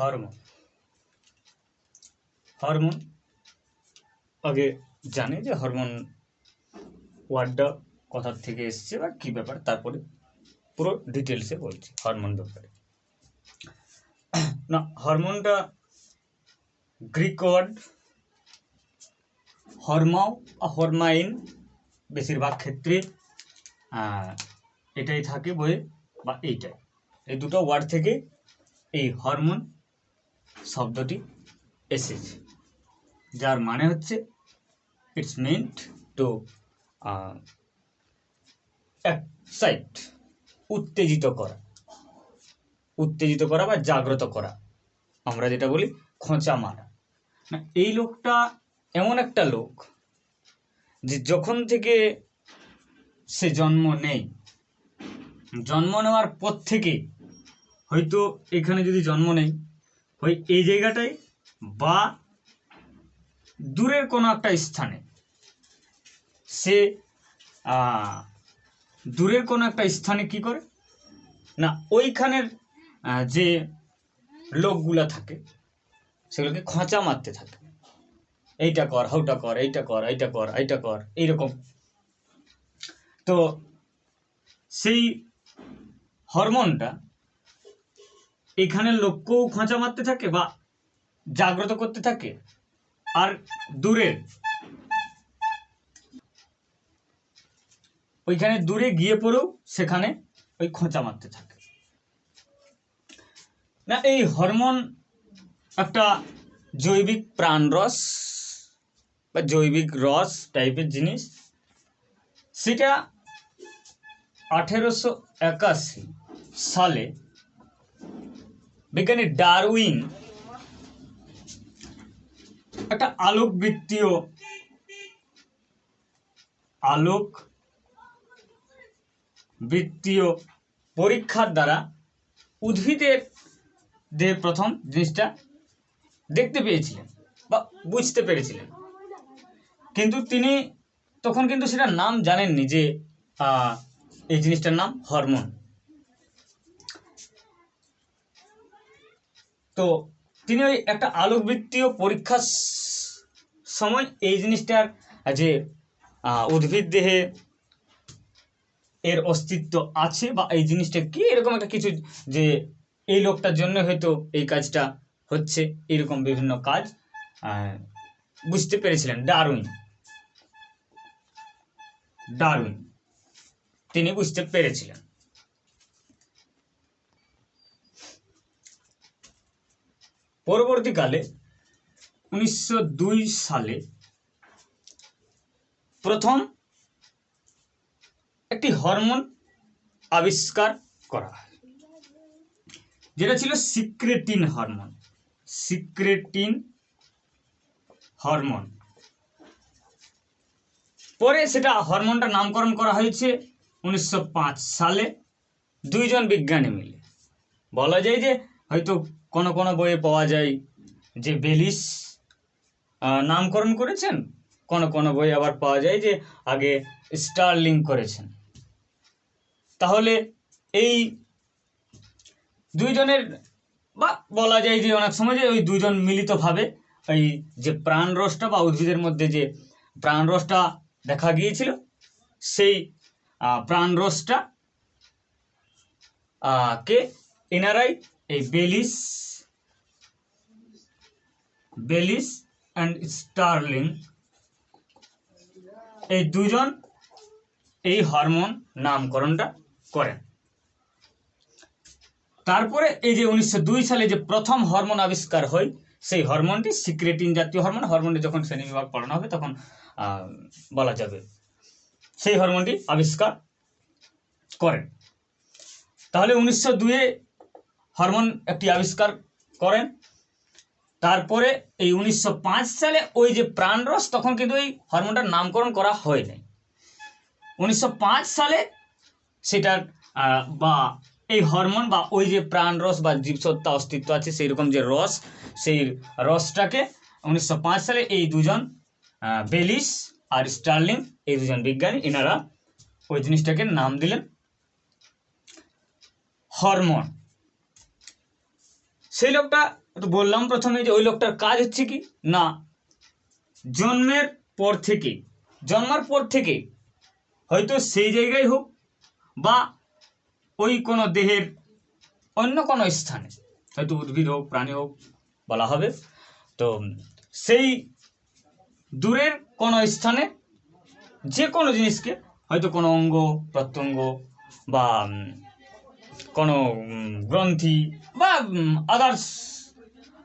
Hormone. Hormone আগে জানে যে হরমোন ওয়ার্ডটা কোথার থেকে এসছে বা কী ব্যাপার, তারপরে পুরো ডিটেলসে বলছি হরমোন ব্যাপারে। না, হরমোনটা গ্রিক ওয়ার্ড হরমাও হরমাইন বেশিরভাগ ক্ষেত্রে এটাই থাকে বইয়ে বা এইটাই। এই দুটো ওয়ার্ড থেকে এই হরমোন শব্দটি এসেছে, যার মানে হচ্ছে ইটস মেন্ট টু এক্সাইট উত্তেজিত করা উত্তেজিত করা বা জাগ্রত করা। আমরা যেটা বলি খোঁচা মারা। না, এই লোকটা এমন একটা লোক যে যখন থেকে সে জন্ম নেই জন্ম নেওয়ার পর থেকে হয়তো এখানে যদি জন্ম নেই হয় এই জায়গাটায় বা দূরের কোনো একটা স্থানে। সে দূরের কোনো একটা স্থানে কি করে? না, ওইখানের যে লোকগুলা থাকে, সেগুলোকে খোঁচা মারতে থাকে। এইটা কর হাউটা কর, এইটা কর এইটা কর এইটা কর, এইরকম। তো সেই হরমোনটা এখানের লোককেও খোঁচা মারতে থাকে বা জাগ্রত করতে থাকে। আর দূরের ওইখানে দূরে গিয়ে পড়েও সেখানে ওই খোঁচা মারতে থাকে। না, এই হরমোন একটা জৈবিক প্রাণরস বা জৈবিক রস টাইপের জিনিস। সেটা আঠেরোশো একাশি সালে বিজ্ঞানী ডারউইন একটা আলোকবৃত্তীয় আলোক বৃত্তীয় পরীক্ষার দ্বারা উদ্ভিদের দেহে প্রথম জিনিসটা দেখতে পেয়েছিলেন বা বুঝতে পেরেছিলেন। কিন্তু তিনি তখন কিন্তু সেটার নাম জানেননি যে এই জিনিসটার নাম হরমোন। তো তিনি ওই একটা আলোকবৃত্তীয় পরীক্ষার সময় এই জিনিসটার যে উদ্ভিদ দেহে এর অস্তিত্ব আছে বা এই জিনিসটা কি, এরকম একটা কিছু যে এই লোকটার জন্য হয়তো এই কাজটা হচ্ছে, এরকম বিভিন্ন কাজ বুঝতে পেরেছিলেন। ডারউইন ডারউইন তিনি বুঝতে পেরেছিলেন। পরবর্তীকালে উনিশশো দুই সালে প্রথম একটি হরমোন আবিষ্কার করা হয়, যেটা ছিল সিক্রেটিন হরমোন। Secretin hormone. পরে সেটা হরমোনটা নামকরণ করা হয়েছে উনিশশো পাঁচ সালে। দুইজন বিজ্ঞানী মিলে। বলা যায় যে হয়তো কোনো কোনো বইয়ে পাওয়া যায় যে বেলিস নামকরণ করেছেন। কোনো কোনো বই আবার পাওয়া যায় যে আগে স্টারলিং করেছেন। তাহলে এই দুইজনের বা বলা যায় যে অনেক সময় যে ওই দুইজন মিলিতভাবে ওই যে প্রাণরসটা বা উদ্ভিদের মধ্যে যে প্রাণরসটা দেখা গিয়েছিল, সেই প্রাণরসটা কে? এনারাই এই বেলিস বেলিস অ্যান্ড স্টারলিং। এই দুজন এই হরমোন নামকরণটা করেন। তারপরে এই যে উনিশশো দুই সালে যে প্রথম হরমোন আবিষ্কার হয়, সেই হরমোনটি সিক্রেটিন জাতীয় হরমোন। হরমোনটি যখন শ্রেণীবিভাগ পড়ানো হবে, তখন বলা যাবে সেই হরমোনটি আবিষ্কার করেন। তাহলে উনিশশো দুয়ে হরমোন একটি আবিষ্কার করেন। তারপরে এই উনিশশো পাঁচ সালে ওই যে প্রাণরস, তখন কিন্তু এই হরমোনটার নামকরণ করা হয় নাই। উনিশশো পাঁচ সালে সেটার বা এই হরমোন বা ওই যে প্রাণরস বা জীবসত্তা অস্তিত্ব আছে সেই রকম যে রস, সেই রসটাকে উনিশশো পাঁচ সালে এই দুজন বেলিস আর স্টার্লিং, এই দুজন বিজ্ঞানী, এনারা ওই জিনিসটাকে নাম দিলেন হরমোন। সেই লোকটা বললাম প্রথমে যে ওই লোকটার কাজ হচ্ছে কি? না, জন্মের পর থেকে, জন্মার পর থেকে হয়তো সেই জায়গায় হোক বা ওই কোনো দেহের অন্য কোনো স্থানে, হয়তো উদ্ভিদ হোক, প্রাণী হোক, বলা হবে। তো সেই দূরের কোনো স্থানে যে কোনো জিনিসকে, হয়তো কোনো অঙ্গ, প্রত্যঙ্গ বা কোনো গ্রন্থি বা আদার্স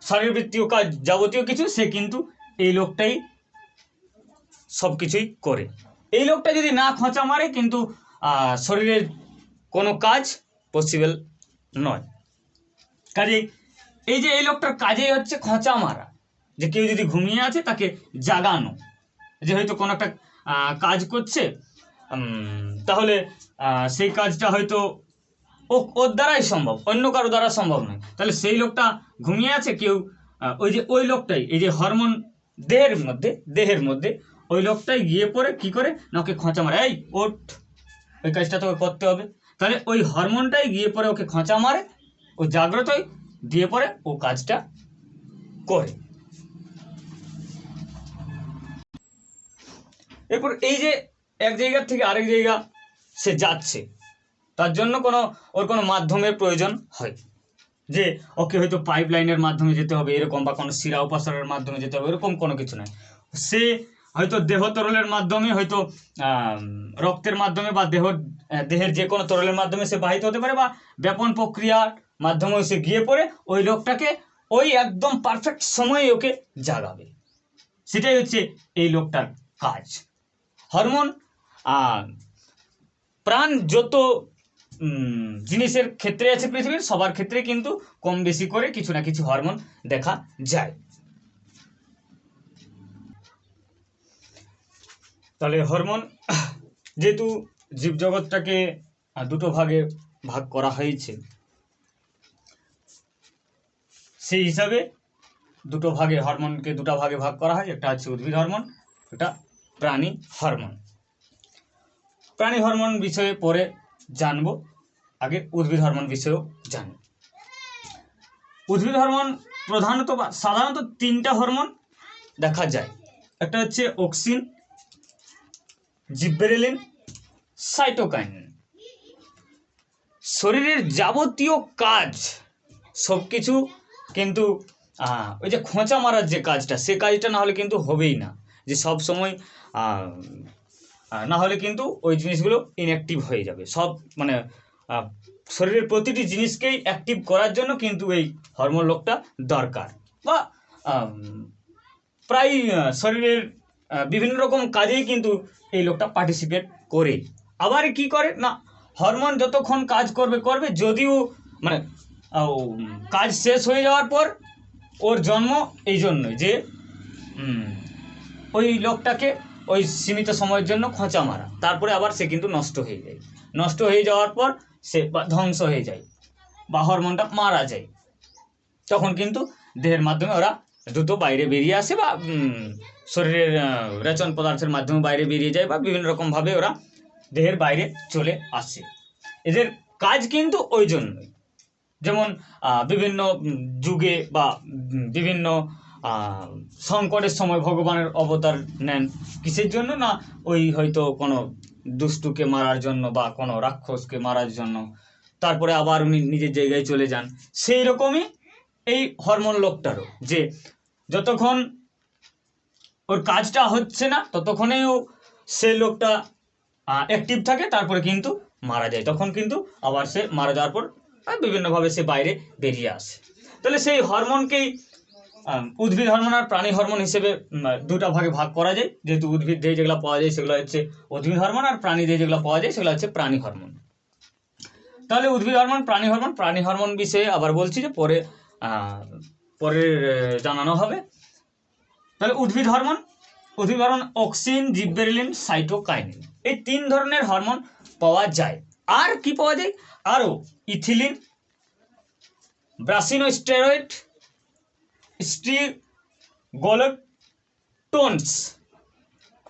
শারীরবৃত্তীয় কাজ যাবতীয় কিছু, সে কিন্তু এই লোকটাই সব কিছুই করে। এই লোকটা যদি না খোঁচা মারে, কিন্তু শরীরের কোনো কাজ পসিবল নয়। কাজে এই যে এই লোকটার কাজেই হচ্ছে খোঁচা মারা। যে কেউ যদি ঘুমিয়ে আছে, তাকে জাগানো। যে হয়তো কোনো একটা কাজ করছে তাহলে সেই কাজটা হয়তো ও, ওর দ্বারাই সম্ভব, অন্য কারও দ্বারা সম্ভব নয়। তাহলে সেই লোকটা ঘুমিয়ে আছে, কেউ ওই যে, ওই লোকটাই, এই যে হরমোন দেহের মধ্যে দেহের মধ্যে, ওই লোকটাই গিয়ে পরে কি করে? না, ওকে খোঁচা মারে। এই, ওঠ, ওই কাজটা তোকে করতে হবে। তাহলে ওই হরমোনটাই গিয়ে পরে ওকে খোঁচা মারে, ও জাগ্রতই দিয়ে পরে ও কাজটা করে। এরপর এই যে, এক জায়গা থেকে আরেক জায়গা সে যাচ্ছে। তার জন্য কোনো, ওর কোনো মাধ্যমের প্রয়োজন হয়। যে, ওকে হয়তো পাইপ লাইনের মাধ্যমে যেতে হবে এরকম বা কোনো শিরা উপাসনের মাধ্যমে যেতে হবে, এরকম কোনো কিছু নয় সে হয়তো দেহ তরলের মাধ্যমে হয়তো রক্তের মাধ্যমে বা দেহ, দেহের যে কোনো তরলের মাধ্যমে সে বাহিত হতে পারে বা ব্যাপন প্রক্রিয়ার মাধ্যমে সে গিয়ে পড়ে, ওই লোকটাকে ওই একদম পারফেক্ট সময়ে ওকে জাগাবে। সেটাই হচ্ছে এই লোকটার কাজ। হরমোন প্রাণ যত জিনিসের ক্ষেত্রে আছে পৃথিবীর, সবার ক্ষেত্রে কিন্তু কম বেশি করে কিছু না কিছু হরমোন দেখা যায়। তাহলে হরমোন যেহেতু জীবজগৎটাকে দুটো ভাগে ভাগ করা হয়েছে, সেই হিসাবে দুটো ভাগে হরমোনকে দুটো ভাগে ভাগ করা হয়। একটা হচ্ছে উদ্ভিদ হরমোন একটা প্রাণী হরমোন প্রাণী হরমোন বিষয়ে পরে জানব। আগে উদ্ভিদ হরমোন বিষয়েও জানি উদ্ভিদ হরমোন প্রধানত বা সাধারণত তিনটা হরমোন দেখা যায়। একটা হচ্ছে অক্সিন জিব্বেরেলিন সাইটোকাইন। শরীরের যাবতীয় কাজ সব কিছু কিন্তু ওই যে খোঁচা মারার যে কাজটা, সে কাজটা না হলে কিন্তু হবেই না। যে সব সময় না হলে কিন্তু ওই জিনিসগুলো ইনঅ্যাক্টিভ হয়ে যাবে। সব মানে শরীরের প্রতিটি জিনিসকেই অ্যাক্টিভ করার জন্য কিন্তু এই হরমোন লোকটা দরকার। বা প্রায় শরীরের বিভিন্ন রকম কাজেই কিন্তু এই লোকটা পার্টিসিপেট করে। আবার কি করে? না হরমোন যতক্ষণ কাজ করবে করবে, যদিও মানে কাজ শেষ হয়ে যাওয়ার পর ওর জন্ম এই জন্যই যে ওই লোকটাকে ওই সীমিত সময়ের জন্য খোঁচা মারা। তারপরে আবার সে কিন্তু নষ্ট হয়ে যায়। নষ্ট হয়ে যাওয়ার পর সে ধ্বংস হয়ে যায়। বা হরমোনটা মারা যায়। তখন কিন্তু দেহের মাধ্যমে ওরা দ্রুত বাইরে বেরিয়ে আসে বা শরীরের রেচন পদার্থের মাধ্যমে বাইরে বেরিয়ে যায় বা বিভিন্ন রকমভাবে ওরা দেহের বাইরে চলে আসে। এদের কাজ কিন্তু ওই জন্যই। যেমন বিভিন্ন যুগে বা বিভিন্ন সংকটের সময় ভগবানের অবতার নেন। কিসের জন্য না ওই হয়তো কোনো দুষ্টুকে মারার জন্য বা কোনো রাক্ষসকে মারার জন্য? তারপরে আবার উনি নিজের জায়গায় চলে যান। সেই রকমই এই হরমোন লোকটারও যে যতক্ষণ ওর কাজটা হচ্ছে না ততক্ষণেও সে লোকটা অ্যাক্টিভ থাকে, তারপরে কিন্তু মারা যায়। তখন কিন্তু আবার সে মারা যাওয়ার পর বিভিন্নভাবে সে বাইরে বেরিয়ে আসে। তাহলে সেই হরমোনকেই উদ্ভিদ হরমোন আর প্রাণী হরমোন হিসেবে দুটা ভাগে ভাগ করা যায়। যেহেতু উদ্ভিদ দিয়ে যেগুলো পাওয়া যায়, সেগুলো হচ্ছে উদ্ভিদ হরমোন আর প্রাণী দিয়ে যেগুলো পাওয়া যায়, সেগুলো হচ্ছে প্রাণী হরমোন তাহলে উদ্ভিদ হরমোন প্রাণী হরমোন প্রাণী হরমোন বিষয়ে আবার বলছি যে পরে পরে জানানো হবে। তাহলে উদ্ভিদ হরমোন উদ্ভিদ হরমোন অক্সিন জিব্বেরিলিন সাইটোকাইনিন এই তিন ধরনের হরমোন পাওয়া যায়। আর কি পাওয়া যায়? আরও ইথিলিন ব্রাসিনোস্টেরয়েড স্ট্রিগোলেকটোনস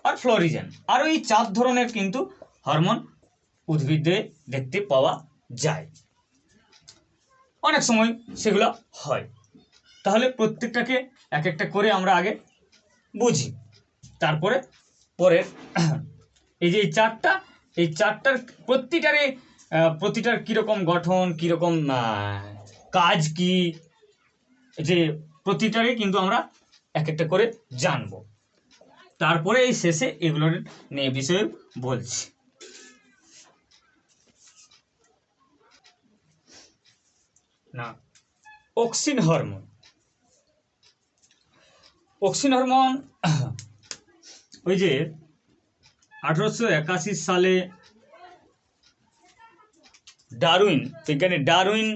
আর ফ্লোরিজেন। আরও এই চার ধরনের কিন্তু হরমোন উদ্ভিদে দেখতে পাওয়া যায়। অনেক সময় সেগুলো হয়। তাহলে প্রত্যেকটাকে এক একটা করে আমরা আগে বুঝি। তারপরে পরে এই যে এই চারটা, এই চারটার প্রতিটারে প্রতিটার কীরকম গঠন, কীরকম কাজ কি? যে প্রতিটারে কিন্তু আমরা এক একটা করে জানব। তারপরে এই শেষে এগুলোর নিয়ে বিষয়ে বলছি। না, অক্সিন হরমোন। অক্সিন হরমোন, ওই যে আঠারোশো একাশি সালে ডারউইন, বিজ্ঞানী ডারউইন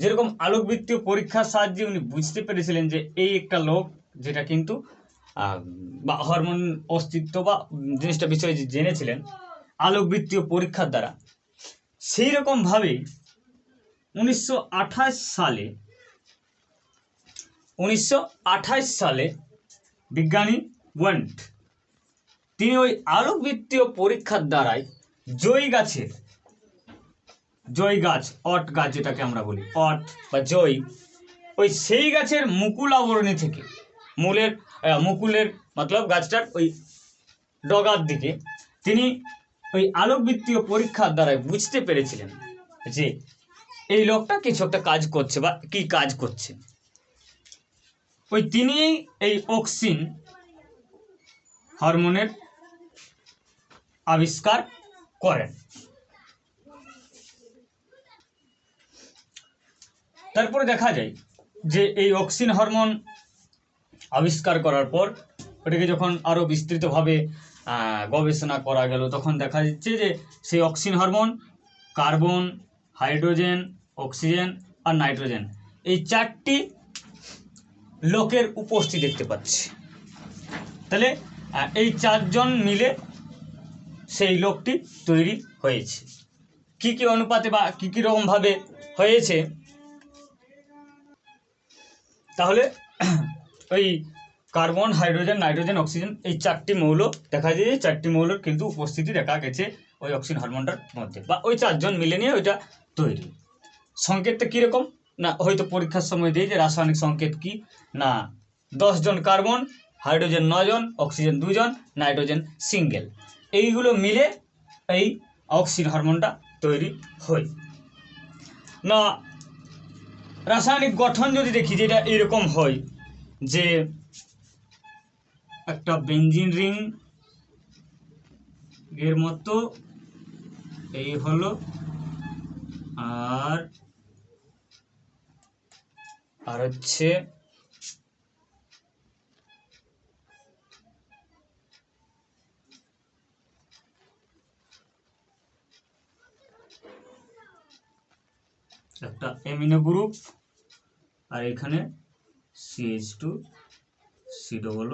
যেরকম আলোকবৃত্তীয় পরীক্ষার সাহায্যে উনি বুঝতে পেরেছিলেন যে এই একটা লোক যেটা কিন্তু বা হরমোন অস্তিত্ব বা জিনিসটা বিষয়ে যে জেনেছিলেন, আলোকবৃত্তীয় পরীক্ষার দ্বারা। সেই রকমভাবেই উনিশশো আঠাশ সালে, উনিশশো আঠাশ সালে বিজ্ঞানী ওয়েন্ট, তিনি ওই আলোকবৃত্তীয় পরীক্ষার দ্বারাই জয়ী গাছের জয় গাছ, অট গাছ যেটাকে আমরা বলি, অট বা জয় ওই সেই গাছের মুকুল আবরণী থেকে, মূলের মুকুলের মতলব গাছটার ওই ডগার দিকে, তিনি ওই আলোকবৃত্তীয় পরীক্ষার দ্বারাই বুঝতে পেরেছিলেন যে এই লোকটা কিছু একটা কাজ করছে বা কি কাজ করছে। ওই তিনি এই অক্সিন হরমোনের আবিষ্কার করেন। তারপরে দেখা যায় যে এই অক্সিন হরমোন আবিষ্কার করার পর ওটাকে যখন আরও বিস্তৃতভাবে গবেষণা করা গেল, তখন দেখা যাচ্ছে যে সেই auxin hormone, carbon, hydrogen, oxygen আর নাইট্রোজেন, এই চারটি লোকের উপস্থিতি দেখতে পাচ্ছি। তাহলে এই চারজন মিলে সেই লোকটি তৈরি হয়েছে। কি কি অনুপাতে বা কী কী রকমভাবে হয়েছে? তাহলে ওই কার্বন, হাইড্রোজেন, নাইট্রোজেন, অক্সিজেন এই চারটি মৌল দেখা যায় যে চারটি মৌলের কিন্তু উপস্থিতি দেখা গেছে ওই অক্সিজেন হরমোনটার মধ্যে বা ওই চারজন মিলে নিয়ে ওইটা তৈরি। সংকেতটা কীরকম? না, হয়তো পরীক্ষার সময় দিয়ে যে রাসায়নিক সংকেত কি? না, দশজন কার্বন, হাইড্রোজেন নজন অক্সিজেন দুজন, নাইট্রোজেন সিঙ্গেল। এইগুলো মিলে এই অক্সিজেন হরমোনটা তৈরি হয়। না রাসায়নিক গঠন যদি দেখি যেটা এরকম হয় যে একটা বেঞ্জিন রিং এর মতো, এই হলো আর আর হচ্ছে একটা এমিনো গ্রুপ আর এখানে CH two C double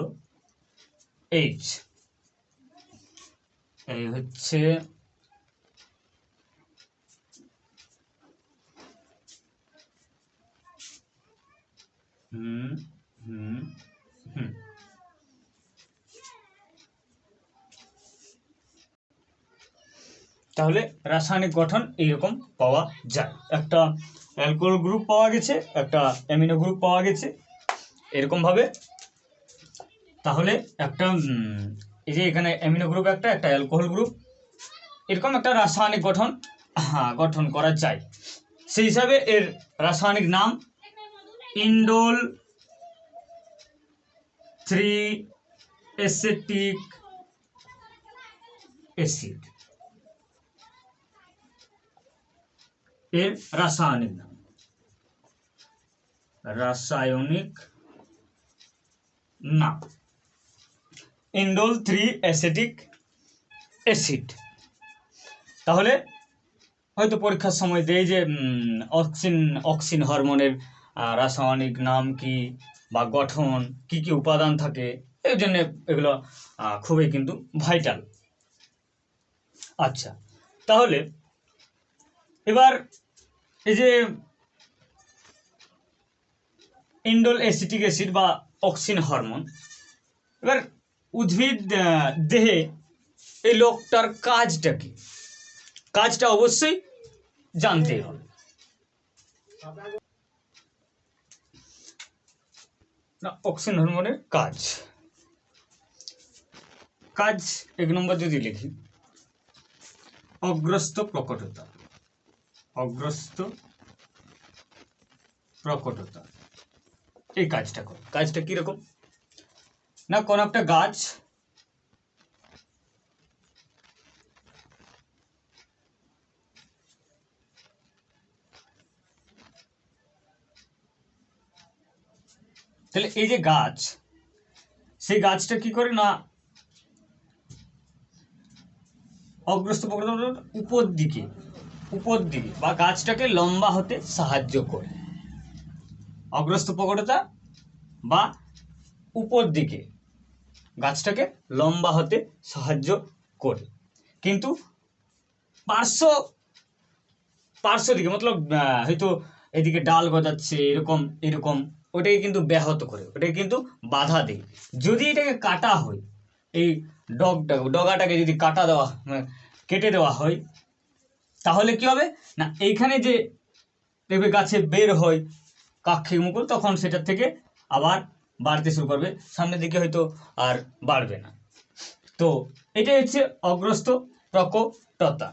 H এই হচ্ছে হুম হুম হুম। তাহলে রাসায়নিক গঠন এইরকম পাওয়া যায়। একটা অ্যালকোহল গ্রুপ পাওয়া গেছে, একটা অ্যামিনো গ্রুপ পাওয়া গেছে এরকমভাবে তাহলে একটা এই যে এখানে অ্যামিনো গ্রুপ একটা একটা অ্যালকোহল গ্রুপ, এরকম একটা রাসায়নিক গঠন হ্যাঁ গঠন করা যায়। সেই হিসাবে এর রাসায়নিক নাম ইন্ডোল থ্রি এসেটিক অ্যাসিড। এর রাসায়নিক নাম। রাসায়নিক নাম। Indole three acetic acid. তাহলে হয়তো পরীক্ষার সময় দেয় যে অক্সিন অক্সিন হরমোনের রাসায়নিক নাম কি বা গঠন, কি কি উপাদান থাকে, এই জন্য এগুলো খুবই কিন্তু ভাইটাল। আচ্ছা তাহলে এবার এই যে ইন্ডোল অ্যাসিটিক অ্যাসিড বা অক্সিন হরমোন এবার উদ্ভিদ দেহে এই লোকটার কাজটা কি? কাজটা অবশ্যই জানতে হবে। না অক্সিন হরমোনের কাজ। কাজ এক নম্বর যদি লিখি অগ্রস্ত প্রকটতা। অগ্রস্ত প্রকটতা। এই কাজটা কর। কাজটা কীরকম না, কোন একটা গাছ তাহলে এই যে গাছ, সেই গাছটা কি করে না অগ্রস্ত প্রকৃত উপর দিকে উপর দিকে বা গাছটাকে লম্বা হতে সাহায্য করে। অগ্রস্ত প্রকটতা বা উপর দিকে গাছটাকে লম্বা হতে সাহায্য করে। কিন্তু পার্শ্ব পার্শ্ব দিকে মতলব হয়তো এদিকে ডাল গজাচ্ছে, এরকম এরকম, ওটাকে কিন্তু ব্যাহত করে, ওটাকে কিন্তু বাধা দেয়। যদি এটাকে কাটা হয়, এই ডগটা ডগাটাকে যদি কাটা দেওয়া মানে কেটে দেওয়া হয় তাহলে কি হবে? না, এইখানে যে দেখবে গাছে বের হয় কাক্ষিক মুকুল, তখন সেটার থেকে আবার বাড়তে শুরু করবে। সামনের দিকে হয়তো আর বাড়বে না। তো এটাই হচ্ছে অগ্রস্ত প্রকটতা।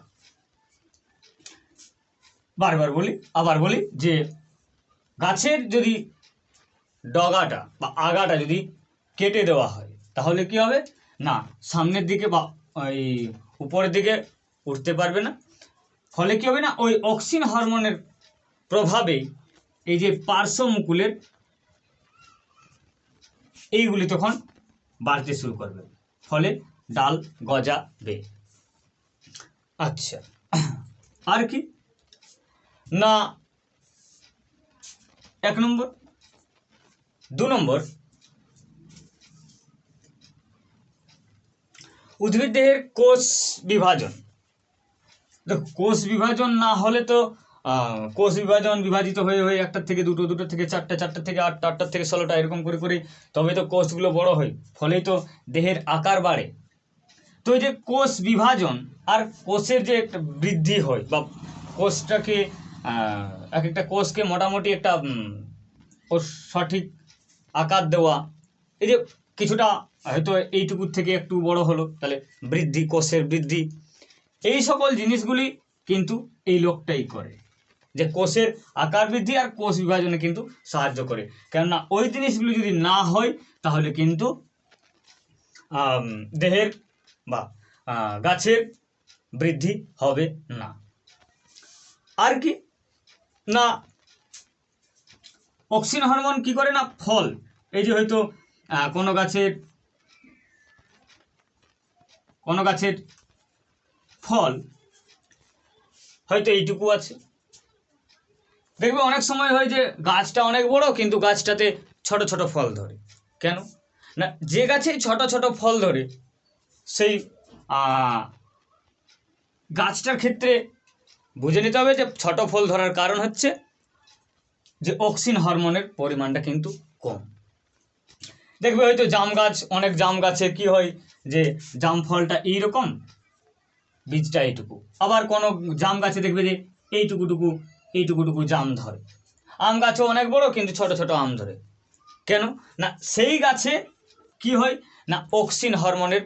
বারবার বলি, আবার বলি যে গাছের যদি ডগাটা বা আগাটা যদি কেটে দেওয়া হয়, তাহলে কি হবে? না, সামনের দিকে বা ওই উপরের দিকে উঠতে পারবে না। ফলে কি হবে না? ওই অক্সিন হরমোনের প্রভাবে এই যে পার্শ্ব মুকুলের এইগুলি তখন বাড়তে শুরু করবে। ফলে ডাল গজাবে। আচ্ছা। আর কি? না, এক নম্বর। দু নম্বর। উদ্ভিদ দেহের কোষ বিভাজন। কোষ বিভাজন না হলে তো কোষ বিভাজন বিভাজিত হয়ে হয়ে একটার থেকে দুটো দুটো থেকে চারটা চারটার থেকে আটটা, আটটার থেকে ষোলোটা, এরকম করে করে তবে তো কোষগুলো বড় হয়। ফলেই তো দেহের আকার বাড়ে। তো এই যে কোষ বিভাজন আর কোষের যে একটা বৃদ্ধি হয় বা কোষটাকে এক একটা কোষকে মোটামুটি একটা সঠিক আকার দেওয়া, এই যে কিছুটা হয়তো এইটুকুর থেকে একটু বড় হলো, তাহলে বৃদ্ধি, কোষের বৃদ্ধি। এই সকল জিনিসগুলি কিন্তু এই লোকটাই করে, যে কোষের আকার বৃদ্ধি আর কোষ বিভাজনে কিন্তু সাহায্য করে। কেননা ওই জিনিসগুলি যদি না হয়, তাহলে কিন্তু দেহের বা গাছের বৃদ্ধি হবে না। আর কি? না, অক্সিজেন হরমোন কি করে না? ফল। এই যে হয়তো কোনো গাছের কোনো গাছের ফল, হয়তো এইটুকু আছে। দেখবে অনেক সময় হয় যে গাছটা অনেক বড়, কিন্তু গাছটাতে ছোট ছোট ফল ধরে। কেন? না, যে গাছে ছোট ছোট ফল ধরে, সেই গাছটার ক্ষেত্রে বুঝে নিতে হবে যে ছোট ফল ধরার কারণ হচ্ছে যে অক্সিন হরমোনের পরিমাণটা কিন্তু কম। দেখবে হয়তো জাম গাছ, অনেক জাম গাছে কি হয় যে জাম ফলটা এইরকম বীজটা এইটুকু। আবার কোনো জাম গাছে দেখবে যে এইটুকুটুকু এইটুকুটুকু জাম ধরে। আম গাছও অনেক বড়, কিন্তু ছোট ছোট আম ধরে। কেন? না, সেই গাছে কি হয়? না অক্সিন হরমোনের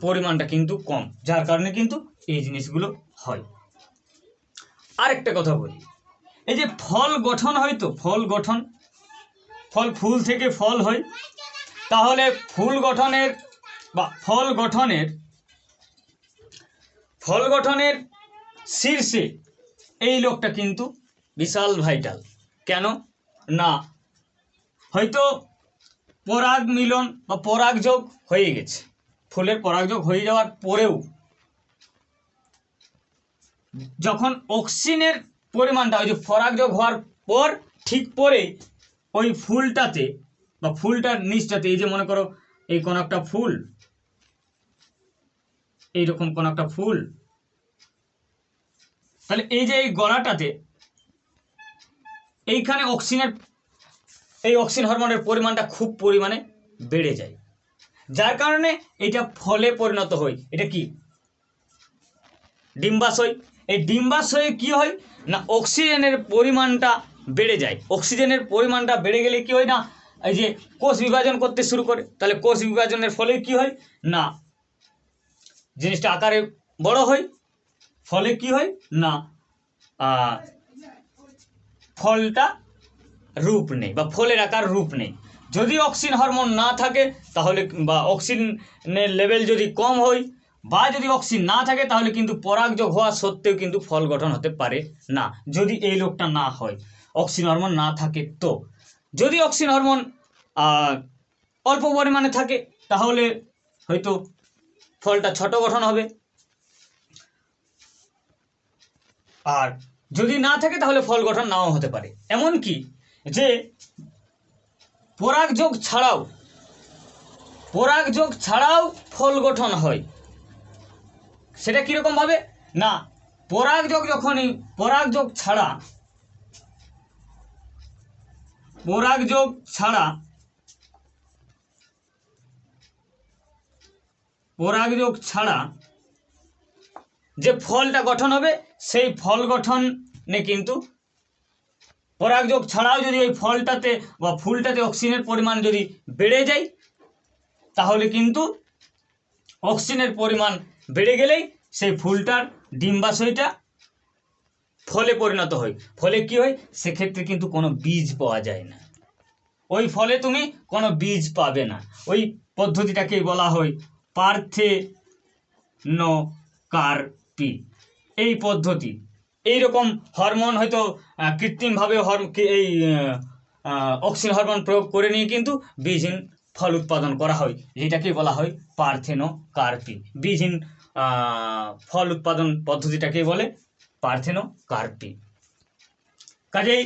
পরিমাণটা কিন্তু কম, যার কারণে কিন্তু এই জিনিসগুলো হয়। আরেকটা কথা বলি। এই যে ফল গঠন হয় তো, ফল গঠন, ফল ফুল থেকে ফল হয়, তাহলে ফুল গঠনের বা ফল গঠনের ফল গঠনের শীর্ষে এই লোকটা কিন্তু বিশাল ভাইটাল। কেন? না, হয়তো পরাগ মিলন বা পরাগযোগ হয়ে গেছে। ফুলের পরাগযোগ হয়ে যাওয়ার পরেও যখন অক্সিজেনের পরিমাণটা, ওই যে পরাগযোগ হওয়ার পর ঠিক পরেই ওই ফুলটাতে বা ফুলটার নিচটাতে, এই যে মনে করো এই কোন একটা ফুল, এইরকম কোন একটা ফুল তাহলে এই যে এই গলাটাতে, এইখানে অক্সিজেনের, এই অক্সিজেন হরমোনের পরিমাণটা খুব পরিমাণে বেড়ে যায়। যার কারণে এটা ফলে পরিণত হয়। এটা কি? ডিম্বাশয়। এই ডিম্বাশয়ে কি হয়? না, অক্সিজেনের পরিমাণটা বেড়ে যায়। অক্সিজেনের পরিমাণটা বেড়ে গেলে কি হয় না? এই যে কোষ বিভাজন করতে শুরু করে। তাহলে কোষ বিভাজনের ফলে কি হয়? না, জিনিসটা আকারে বড় হয়। ফলে কি হয়? না ফলটা রূপ নেই বা ফলের আকার রূপ নেই। যদি অক্সিন হরমোন না থাকে, তাহলে বা অক্সিজেনের লেভেল যদি কম হয় বা যদি অক্সিজেন না থাকে, তাহলে কিন্তু পরাগযোগ হওয়া সত্ত্বেও কিন্তু ফল গঠন হতে পারে না, যদি এই লোকটা না হয়। অক্সিজেন হরমোন না থাকে তো। যদি অক্সিজেন হরমোন অল্প পরিমাণে থাকে, তাহলে হয়তো ফলটা ছোট গঠন হবে। আর যদি না থাকে তাহলে ফল গঠন নাও হতে পারে। এমন কি যে পরাগযোগ ছাড়াও পরাগযোগ ছাড়াও ফল গঠন হয়। সেটা কীরকম ভাবে? না, পরাগযোগ যখনই, পরাগযোগ ছাড়া পরাগযোগ ছাড়া পরাগযোগ ছাড়া যে ফলটা গঠন হবে সেই ফল গঠনে কিন্তু পরাগযোগ ছাড়াও যদি ওই ফলটাতে বা ফুলটাতে অক্সিজেনের পরিমাণ যদি বেড়ে যায়, তাহলে কিন্তু অক্সিজেনের পরিমাণ বেড়ে গেলেই সেই ফুলটার ডিম্বাশয়টা ফলে পরিণত হয়। ফলে কি হয়? সেক্ষেত্রে কিন্তু কোনো বীজ পাওয়া যায় না। ওই ফলে তুমি কোনো বীজ পাবে না। ওই পদ্ধতিটাকেই বলা হয় পার্থে নো কার্পি এই পদ্ধতি। এই রকম হরমোন হয়তো কৃত্রিমভাবে হর এই অক্সিজেন হরমোন প্রয়োগ করে নিয়ে কিন্তু বীজহীন ফল উৎপাদন করা হয়, যেটাকে বলা হয় পার্থেনো কার্পি বীজহীন ফল উৎপাদন পদ্ধতিটাকে বলে পার্থেনো কার্পি কাজেই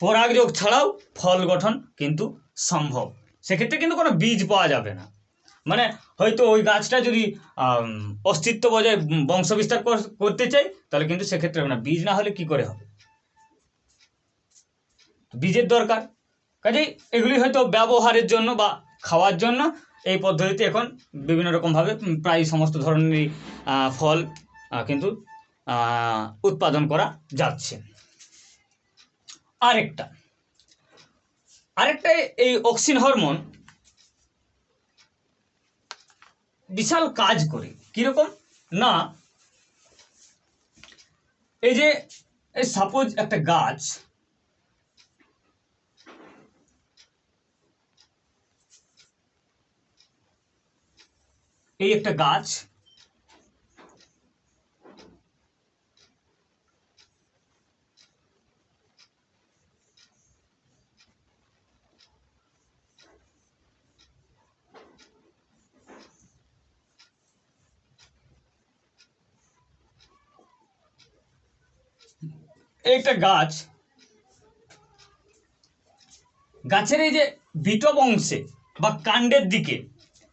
পরাগযোগ ছাড়াও ফল গঠন কিন্তু সম্ভব। সেক্ষেত্রে কিন্তু কোনো বীজ পাওয়া যাবে না। মানে হয়তো ওই গাছটা যদি অস্তিত্ব বজায় বংশ বিস্তার কর- করতে চাই, তাহলে কিন্তু সেক্ষেত্রে হবে না। বীজ না হলে কি করে হবে? বীজের দরকার। কাজেই এগুলি হয়তো ব্যবহারের জন্য বা খাওয়ার জন্য এই পদ্ধতিতে এখন বিভিন্ন রকমভাবে প্রায় সমস্ত ধরনেরই ফল কিন্তু উৎপাদন করা যাচ্ছে। আরেকটা। আরেকটা এই অক্সিন হরমোন বিশাল কাজ করে। কীরকম? না এই যে এই সাপোজ একটা গাছ এই একটা গাছ এই একটা গাছ। গাছের এই যে বিটব অংশে বা কাণ্ডের দিকে,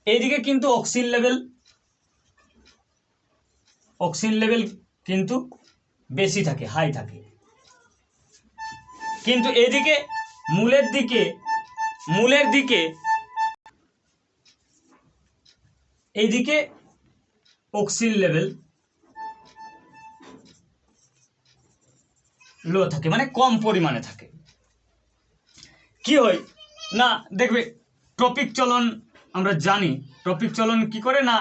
এইদিকে কিন্তু অক্সিজেন লেভেল অক্সিজেন লেভেল কিন্তু বেশি থাকে হাই থাকে। কিন্তু এদিকে মূলের দিকে মূলের দিকে, এইদিকে অক্সিজেন লেভেল লো থাকে মানে কম পরিমাণে থাকে। কি হয়? না, দেখবে, টপিক চলন আমরা জানি। টপিক চলন কি করে? না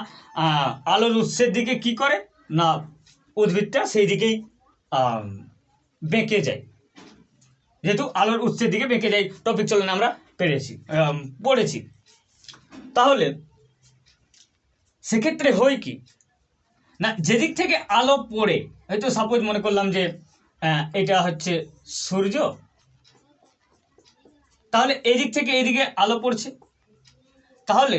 আলোর উৎসের দিকে কি করে? না, উদ্ভিদটা সেই দিকেই বেঁকে যায়। যেহেতু আলোর উৎসের দিকে বেঁকে যায়, টপিক চলনে আমরা পেরেছি পড়েছি। তাহলে, সেক্ষেত্রে হয় কি? না, যেদিক থেকে আলো পড়ে, হয়তো সাপোজ মনে করলাম যে এটা হচ্ছে সূর্য। তাহলে এদিক থেকে এদিকে আলো পড়ছে। তাহলে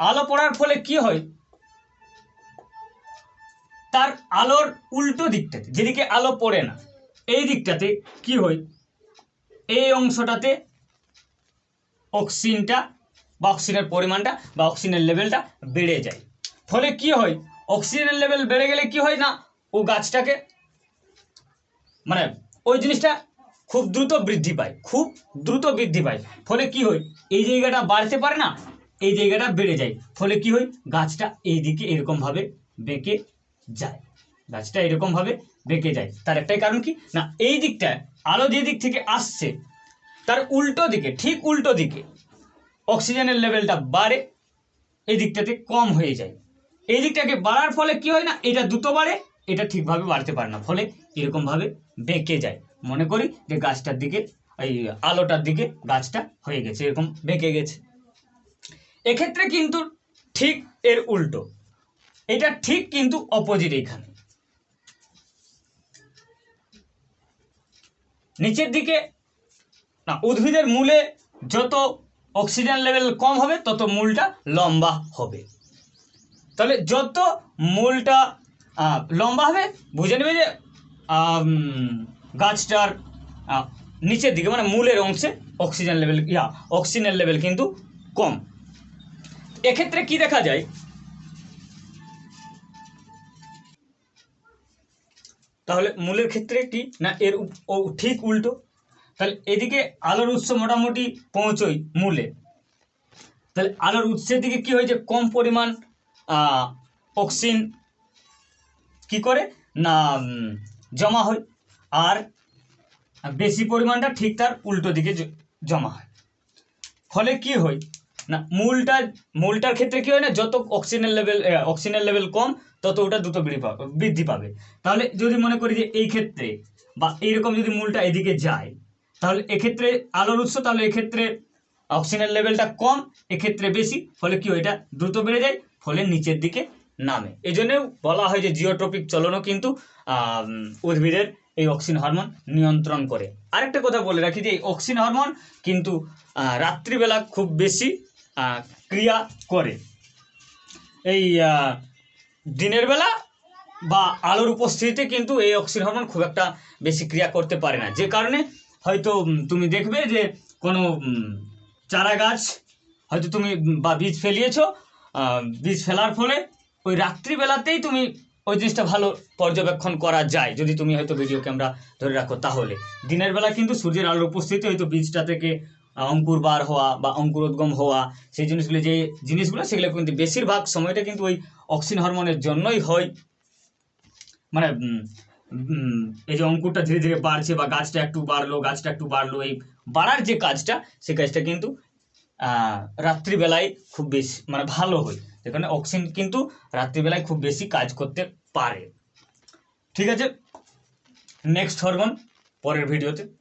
আলো পড়ার ফলে কি হয়? তার আলোর উল্টো দিকটাতে, যেদিকে আলো পড়ে না, এই দিকটাতে কি হয়? এই অংশটাতে অক্সিজেনটা বা অক্সিজেনের পরিমাণটা বা অক্সিজেনের লেভেলটা বেড়ে যায়। ফলে কি হয়? অক্সিজেনের লেভেল বেড়ে গেলে কি হয় না? ও গাছটাকে মানে ওই জিনিসটা খুব দ্রুত বৃদ্ধি পায়, খুব দ্রুত বৃদ্ধি পায়। ফলে কি হয়? এই জায়গাটা বাড়তে পারে না, এই জায়গাটা বেড়ে যায়। ফলে কি হয়? গাছটা এই দিকে এরকমভাবে বেঁকে যায়। গাছটা এরকমভাবে বেঁকে যায়। তার একটাই কারণ কি? না, এই দিকটায় আলো যে দিক থেকে আসছে, তার উল্টো দিকে, ঠিক উল্টো দিকে অক্সিজেনের লেভেলটা বাড়ে, এই দিকটাতে কম হয়ে যায়। এই দিকটাকে বাড়ার ফলে কি হয় না? এটা দ্রুত বাড়ে এটা ঠিকভাবে বাড়তে পারে না। ফলে এরকমভাবে বেঁকে যায়। মনে করি যে গাছটার দিকে, এই আলোটার দিকে গাছটা হয়ে গেছে, এরকম বেঁকে গেছে। এক্ষেত্রে কিন্তু ঠিক এর উল্টো। এটা ঠিক কিন্তু অপোজিট এখানে। নিচের দিকে, না, উদ্ভিদের মূলে যত অক্সিজেন লেভেল কম হবে, তত মূলটা লম্বা হবে। তাহলে যত মূলটা লম্বা হবে, বুঝে নেবে যে গাছটার নিচের দিকে মানে মূলের অংশে অক্সিজেন লেভেল ইয়া অক্সিজেনের লেভেল কিন্তু কম। এক্ষেত্রে কি দেখা যায়? তাহলে মূলের ক্ষেত্রে কি, না এর ঠিক উল্টো? তাহলে এদিকে আলোর উৎস মোটামুটি পৌঁছই মূলে। তাহলে আলোর উৎসের দিকে কি হয়েছে? কম পরিমাণ অক্সিজেন কি করে? না জমা হয়। আর বেশি পরিমাণটা ঠিক তার উল্টো দিকে জমা হয়। ফলে কি হয়? না, মূলটা, মূলটার ক্ষেত্রে কি হয় না, যত অক্সিজেনের লেভেল অক্সিজেনের লেভেল কম, তত ওটা দ্রুত বৃদ্ধি পাবে বৃদ্ধি পাবে। তাহলে যদি মনে করি যে এই ক্ষেত্রে বা এইরকম যদি মূলটা এদিকে যায়, তাহলে এক্ষেত্রে আলোর উৎস, তাহলে এক্ষেত্রে অক্সিজেনের লেভেলটা কম, এক্ষেত্রে বেশি, ফলে কি হয়? এটা দ্রুত বেড়ে যায়, ফলে নিচের দিকে নামে। এই জন্যেও বলা হয় যে জিওট্রপিক চলনও কিন্তু উদ্ভিদের এই অক্সিন হরমোন নিয়ন্ত্রণ করে। আরেকটা কথা বলে রাখি যে এই অক্সিন হরমোন কিন্তু রাত্রিবেলা খুব বেশি ক্রিয়া করে। এই দিনের বেলা বা আলোর উপস্থিতিতে কিন্তু এই অক্সিন হরমোন খুব একটা বেশি ক্রিয়া করতে পারে না। যে কারণে হয়তো তুমি দেখবে যে কোনো চারা গাছ হয়তো তুমি বা বীজ ফেলিয়েছো বীজ ফেলার ফলে ওই রাত্রিবেলাতেই তুমি ওই জিনিসটা ভালো পর্যবেক্ষণ করা যায়। যদি তুমি হয়তো ভিডিও ক্যামেরা ধরে রাখো তাহলে। দিনের বেলা কিন্তু সূর্যের আলোর উপস্থিতি, হয়তো বীজটা থেকে অঙ্কুর বার হওয়া বা অঙ্কুরোদ্গম হওয়া, সেই জিনিসগুলো যে জিনিসগুলো, সেগুলো কিন্তু বেশিরভাগ সময়টা কিন্তু ওই অক্সিজেন হরমোনের জন্যই হয়। মানে এই যে অঙ্কুরটা ধীরে ধীরে বাড়ছে বা গাছটা একটু বাড়লো, গাছটা একটু বাড়লো, এই বাড়ার যে কাজটা সেই কাজটা কিন্তু রাত্রিবেলায় খুব বেশি মানে ভালো হয়। যেখানে অক্সিজেন কিন্তু রাত্রিবেলায় খুব বেশি কাজ করতে পারে। ঠিক আছে? নেক্সট হরমোন পরের ভিডিওতে।